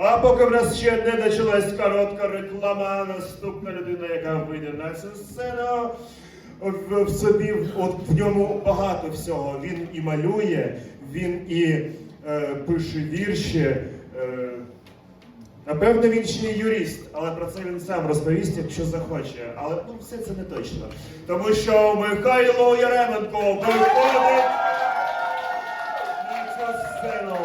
А поки в нас ще не почалась коротка реклама, наступна людина, яка вийде на цю сцену, в, в собі, от в ньому багато всього. Він і малює, він і е, пише вірші. Е, Напевно, він ще й юрист, але про це він сам розповість, якщо захоче. Але ну, все це не точно. Тому що Михайло Яременко виходить на цю сцену.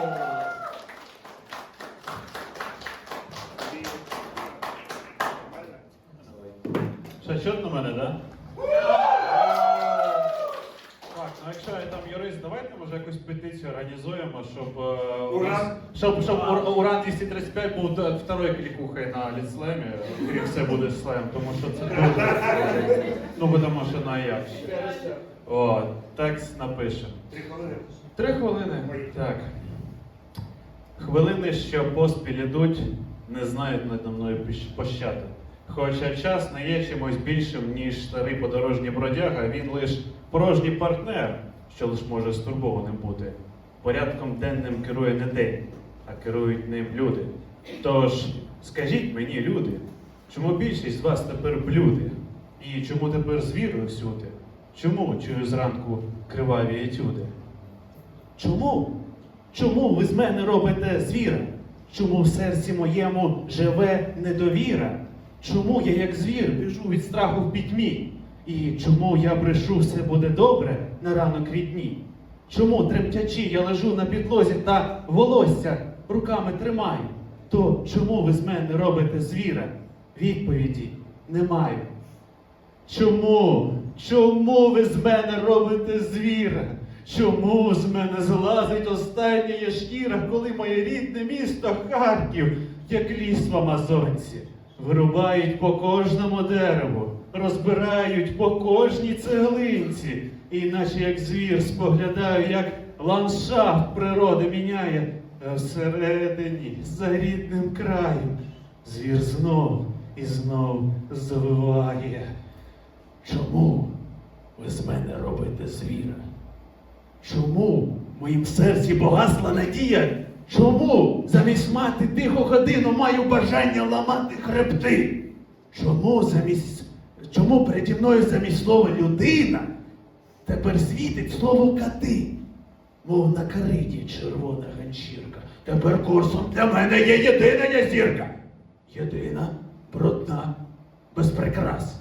Що, чутно мене, да? Так, ну якщо я там юрист, давайте може якусь петицію організуємо, щоб е, у Уран? нас- щоб, щоб Ур- Уран 235 був второй клікухою на літслемі, і все буде слем, тому що це дуже. Ну, тому що найякше. О, текст напишемо. Три хвилини. Три хвилини. Так. Хвилини, що поспіль ідуть, не знають надо мною пощ- пощади. Хоча час не є чимось більшим, ніж старий подорожній бродяга, він лиш порожній партнер, що лиш може стурбованим бути. Порядком денним керує не день, а керують ним люди. Тож, скажіть мені, люди, чому більшість з вас тепер блюди? І чому тепер з вірою всюди? Чому чую зранку криваві етюди? Чому? Чому ви з мене робите звіра? Чому в серці моєму живе недовіра? Чому я, як звір, біжу від страху в пітьмі? І чому я брешу все буде добре на ранок рідні? Чому, тремтячи, я лежу на підлозі та волосся руками тримаю? То чому ви з мене робите звіра? Відповіді не маю. Чому? Чому ви з мене робите звіра? Чому з мене злазить остання шкіра, коли моє рідне місто Харків, як ліс в Амазонці, вирубають по кожному дереву, розбирають по кожній цеглинці, і наче як звір споглядаю, як ландшафт природи міняє, всередині, за рідним краєм, звір знов і знов завиває. Чому ви з мене робите звіра? Чому в моїм серці погасла надія? Чому замість мати тиху годину маю бажання ламати хребти? Чому замість чому переді мною замість слова людина тепер світить слово кати? Мов на кариді червона ганчірка. Тепер курсом для мене є єдина зірка. Єдина, брудна, без прикрас.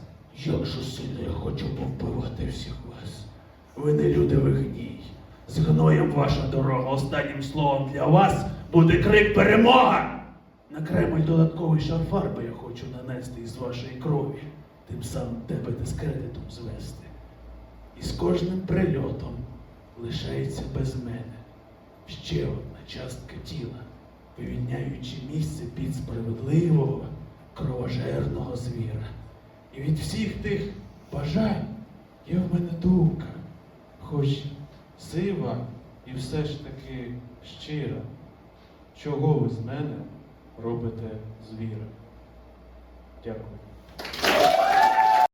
Як же сильно я хочу повбивати всіх вас. Ви не люди, ви. З гноєм ваша дорога. Останнім словом для вас буде крик перемога. На Кремль додатковий шар фарби я хочу нанести із вашої крові, тим самим тебе дискредитом звести. І з кожним прильотом лишається без мене ще одна частка тіла, вивільняючи місце під справедливого кровожерного звіра. І від всіх тих бажань є в мене думка, хоч сива і все ж таки щира. Чого ви з мене робите звіра? Дякую.